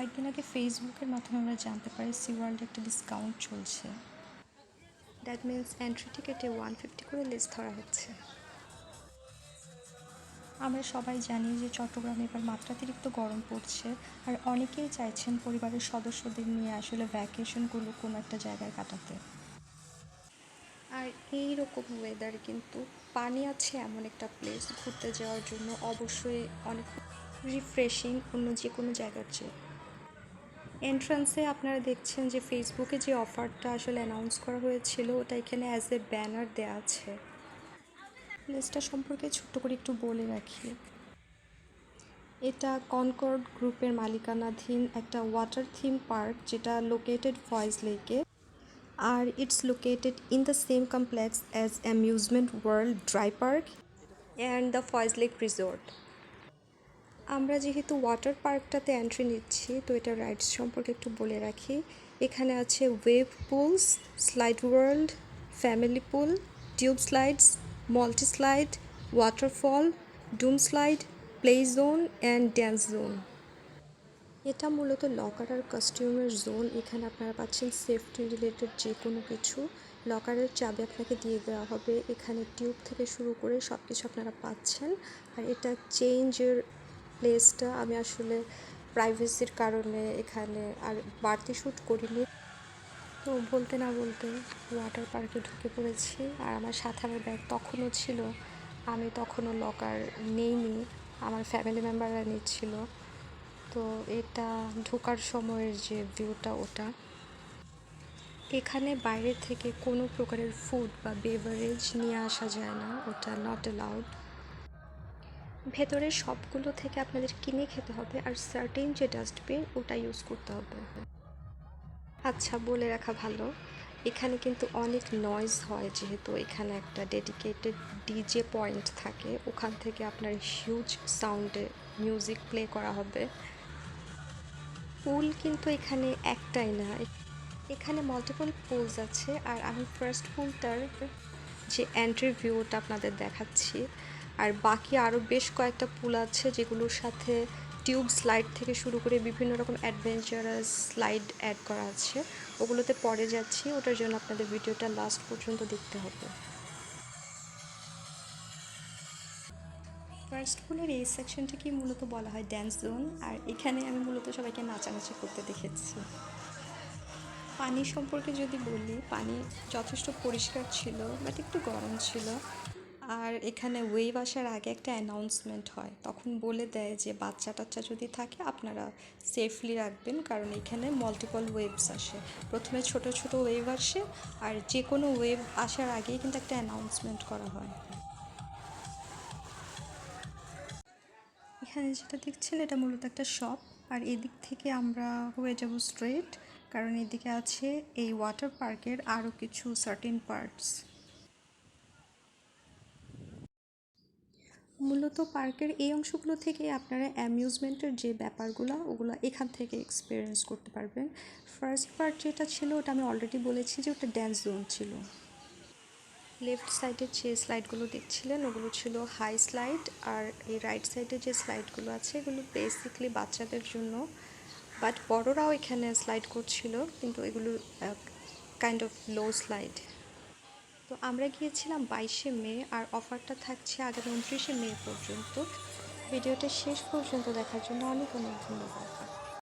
কয়েকদিন আগে ফেসবুকের মাধ্যমে আমরা জানতে পারি সি ওয়ার্ল্ডে একটা ডিসকাউন্ট চলছে। দ্যাট মিন্স এন্ট্রি টিকেটে ওয়ান ফিফটি করে লেস ধরা হচ্ছে। আমরা সবাই জানি যে চট্টগ্রামে এবার মাত্রাতিরিক্ত গরম পড়ছে, আর অনেকেই চাইছেন পরিবারের সদস্যদের নিয়ে আসলে ভ্যাকেশনগুলো কোনো একটা জায়গায় কাটাতে। আর এই রকম ওয়েদার কিন্তু পানি আছে এমন একটা প্লেস ঘুরতে যাওয়ার জন্য, অবশ্যই অনেক রিফ্রেশিং অন্য যে কোনো জায়গার চেয়ে। এন্ট্রান্সে আপনারা দেখছেন যে ফেসবুকে যে অফারটা আসলে অ্যানাউন্স করা হয়েছিল, ওটা এখানে অ্যাজ এ ব্যানার দেওয়া আছে। প্লেসটা সম্পর্কে ছোট্ট করে একটু বলে রাখি। এটা কনকর্ড গ্রুপের মালিকানাধীন একটা ওয়াটার থিম পার্ক যেটা লোকেটেড ভয়েস লেকে আর it's located in the same complex as amusement world dry park and the Foy's Lake resort আমরা যেহেতু ওয়াটার পার্কটাতে এন্ট্রি নিচ্ছি, তো এটা রাইডস সম্পর্কে একটু বলে রাখি। এখানে আছে wave pools slide world family pool tube slides multi slide waterfall doom slide play zone and dance zone এটা মূলত লকার আর কাস্টিউমের জোন এখানে আপনারা পাচ্ছেন সেফটি রিলেটেড যে কোনো কিছু। লকারের চাবি আপনাকে দিয়ে দেওয়া হবে। এখানে টিউব থেকে শুরু করে সব কিছু আপনারা পাচ্ছেন। আর এটা চেঞ্জের প্লেসটা আমি আসলে প্রাইভেসির কারণে এখানে আর বাড়তি শ্যুট করিনি। তো বলতে না বলতে ওয়াটার পার্কে ঢুকে পড়েছি আর আমার সাঁতারের ব্যাগ তখনও ছিল। আমি তখনও লকার নেইনি, আমার ফ্যামিলি মেম্বাররা নিচ্ছিল। তো এটা ঢোকার সময়ের যে ভিউটা ওটা। এখানে বাইরে থেকে কোনো প্রকারের ফুড বা বেভারেজ নিয়ে আসা যায় না, ওটা নট অ্যালাউড ভেতরে সবগুলো থেকে আপনাদের কিনে খেতে হবে আর সার্টেন যে ডাস্টবিন ওটা ইউজ করতে হবে। আচ্ছা বলে রাখা ভালো। এখানে কিন্তু অনেক নয়েজ হয় যেহেতু এখানে একটা ডেডিকেটেড ডিজে পয়েন্ট থাকে। ওখান থেকে আপনার হিউজ সাউন্ডে মিউজিক প্লে করা হবে। পুল কিন্তু এখানে একটাই না। এখানে মাল্টিপল পুলস আছে। আর আমি ফার্স্ট পুলটার যে এন্ট্রি ভিউটা আপনাদের দেখাচ্ছি আর বাকি আরও বেশ কয়েকটা পুল আছে যেগুলোর সাথে টিউব স্লাইড থেকে শুরু করে বিভিন্ন রকম অ্যাডভেঞ্চারাস স্লাইড অ্যাড করা আছে। ওগুলোতে পরে যাচ্ছি, ওটার জন্য আপনাদের ভিডিওটা লাস্ট পর্যন্ত দেখতে হবে। ফার্স্ট পুলের এই সেকশনটাকে মূলত বলা হয় ড্যান্স জোন আর এখানে আমি মূলত সবাইকে নাচানাচি করতে দেখেছি। পানি সম্পর্কে যদি বলি, পানি যথেষ্ট পরিষ্কার ছিল বাট একটু গরম ছিল। আর এখানে ওয়েভ আসার আগে একটা অ্যানাউন্সমেন্ট হয়। তখন বলে দেয় যে, বাচ্চা টাচ্চা যদি থাকে, আপনারা সেফলি রাখবেন, কারণ এখানে মাল্টিপল ওয়েভস আসে। প্রথমে ছোট ছোট ওয়েভ আসে, আর যে কোনো ওয়েভ আসার আগেই কিন্তু একটা অ্যানাউন্সমেন্ট করা হয়। এখানে যেটা দেখছেন, এটা মূলত একটা শপ আর এদিক থেকে আমরা হয়ে যাব স্ট্রেট কারণ এদিকে আছে এই ওয়াটার পার্কের আরও কিছু সার্টেন পার্টস মূলত পার্কের এই অংশগুলো থেকে আপনারা অ্যামিউজমেন্টের যে ব্যাপারগুলো, ওগুলো এখান থেকে এক্সপিরিয়েন্স করতে পারবেন। ফার্স্ট পার্ট যেটা ছিল, ওটা আমি অলরেডি বলেছি যে ওটা ড্যান্স জোন ছিল। লেফট সাইডের যে স্লাইডগুলো দেখছিলেন, ওগুলো ছিল হাই স্লাইড আর এই রাইট সাইডে যে স্লাইডগুলো আছে, এগুলো বেসিকলি বাচ্চাদের জন্য। বাট বড়রাও এখানে স্লাইড করছিল, কিন্তু এগুলো কাইন্ড অফ লো স্লাইড তো আমরা গিয়েছিলাম বাইশে মে আর অফারটা থাকছে আগামী উনত্রিশে মে পর্যন্ত। ভিডিওটা শেষ পর্যন্ত দেখার জন্য অনেক অনেক ধন্যবাদ।